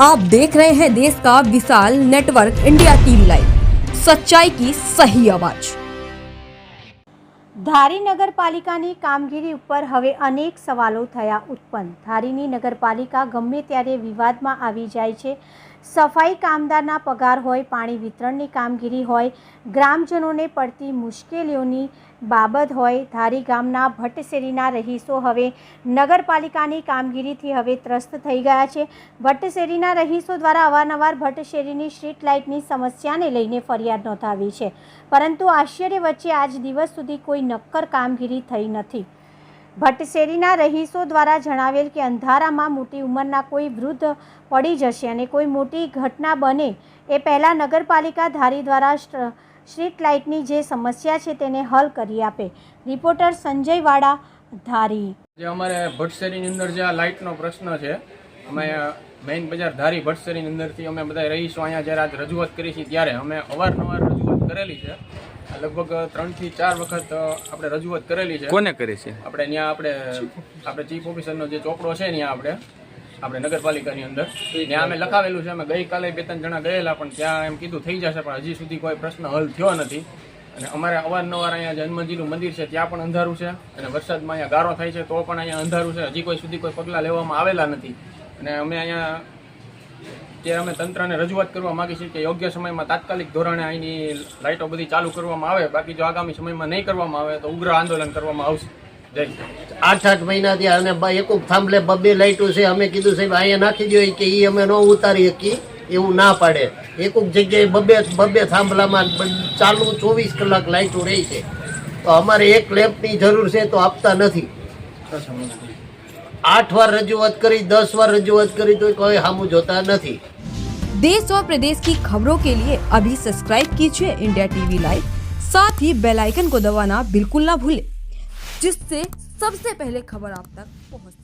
आप देख रहे हैं देश का विशाल नेटवर्क इंडिया टीवी लाइव सच्चाई की सही आवाज ધારી નગરપાલિકાની કામગીરી ઉપર હવે અનેક સવાલો થયા ઉત્પન્ન ધારીની નગરપાલિકા ગમે ત્યારે વિવાદમાં આવી જાય છે સફાઈ કામદારના પગાર હોય, પાણી વિતરણની કામગીરી હોય, ગ્રામજનોને પડતી મુશ્કેલીઓની બાબત હોય, ધારી ગામના ભટ્ટશેરીના રહીશો હવે નગરપાલિકાની કામગીરીથી હવે ત્રસ્ત થઈ ગયા છે. ભટ્ટશેરીના રહીશો દ્વારા અવારનવાર ભટ્ટશેરીની સ્ટ્રીટ લાઇટની સમસ્યાને લઈને ફરિયાદ નોંધાવી છે. પરંતુ આશ્ચર્ય વચ્ચે આજ દિવસ સુધી કોઈ નક્કર કામગીરી થઈ નથી. ભટ્ટશેરીના રહીશો દ્વારા જણાવેલ કે અંધારામાં મોટી ઉંમરના કોઈ વૃદ્ધ પડી જશે અને કોઈ મોટી ઘટના બને એ પહેલાં નગરપાલિકા ધારી દ્વારા સ્ટ્રીટ લાઇટની જે સમસ્યા છે તેને હલ કરી આપે. રિપોર્ટર સંજય વાડા, ધારી. જે અમારે ભટ્ટશેરીની અંદર જે આ લાઇટનો પ્રશ્ન છે, અમે મેઇન બજાર ધારી ભટ્ટશેરીની અંદરથી અમે બધા રહીશું અહીંયા જ્યારે આજ રજૂઆત કરી છે ત્યારે અમે અવારનવાર રજૂઆત કરેલી છે. લગભગ ત્રણથી ચાર વખત આપણે રજૂઆત કરેલી છે. કોને કરી છે? આપણે ત્યાં આપણે આપણે ચીફ ઓફિસરનો જે ચોપડો છે ત્યાં આપણે આપણે નગરપાલિકાની અંદર. ત્યાં અમે લખાવેલું છે અમે ગઈકાલે બે ત્રણ જણા ગયેલા પણ ત્યાં એમ કીધું થઈ જશે પણ હજી સુધી કોઈ પ્રશ્ન હલ થયો નથી. અને અમારે અવારનવાર અહીંયા જન્મજીનું મંદિર છે ત્યાં પણ અંધારું છે અને વરસાદમાં અહીંયા ગારો થાય છે તો પણ અહીંયા અંધારું છે. હજી કોઈ સુધી કોઈ પગલાં લેવામાં આવેલા નથી. અને અમે અહીંયા કે અમે તંત્રને રજૂઆત કરવા માગીએ છીએ કે યોગ્ય સમયમાં તાત્કાલિક ધોરણે અહીંની લાઇટો બધી ચાલુ કરવામાં આવે બાકી જો આગામી સમયમાં નહીં કરવામાં આવે તો ઉગ્ર આંદોલન કરવામાં આવશે. આઠ આઠ મહિનાથી અને એક એકુક થાંભલે બબે લાઇટો છે. અમે કીધું સાહેબ અહીંયા નાખી દો કે એ અમે ન ઉતારી શકીએ એવું ના પાડે. એક જગ્યાએ બબે બબ્બે થાંભલામાં ચાલુ ચોવીસ કલાક લાઇટો રહી છે. તો અમારે એક લેમ્પની જરૂર છે તો આપતા નથી. આઠ વાર રજૂઆત કરી દસ વાર રજૂઆત કરી તો કોઈ સામું જોતા નથી देश और प्रदेश की खबरों के लिए अभी सब्सक्राइब कीजिए इंडिया टीवी लाइव साथ ही बेल आइकन को दबाना बिल्कुल ना भूलें जिससे सबसे पहले खबर आप तक पहुंच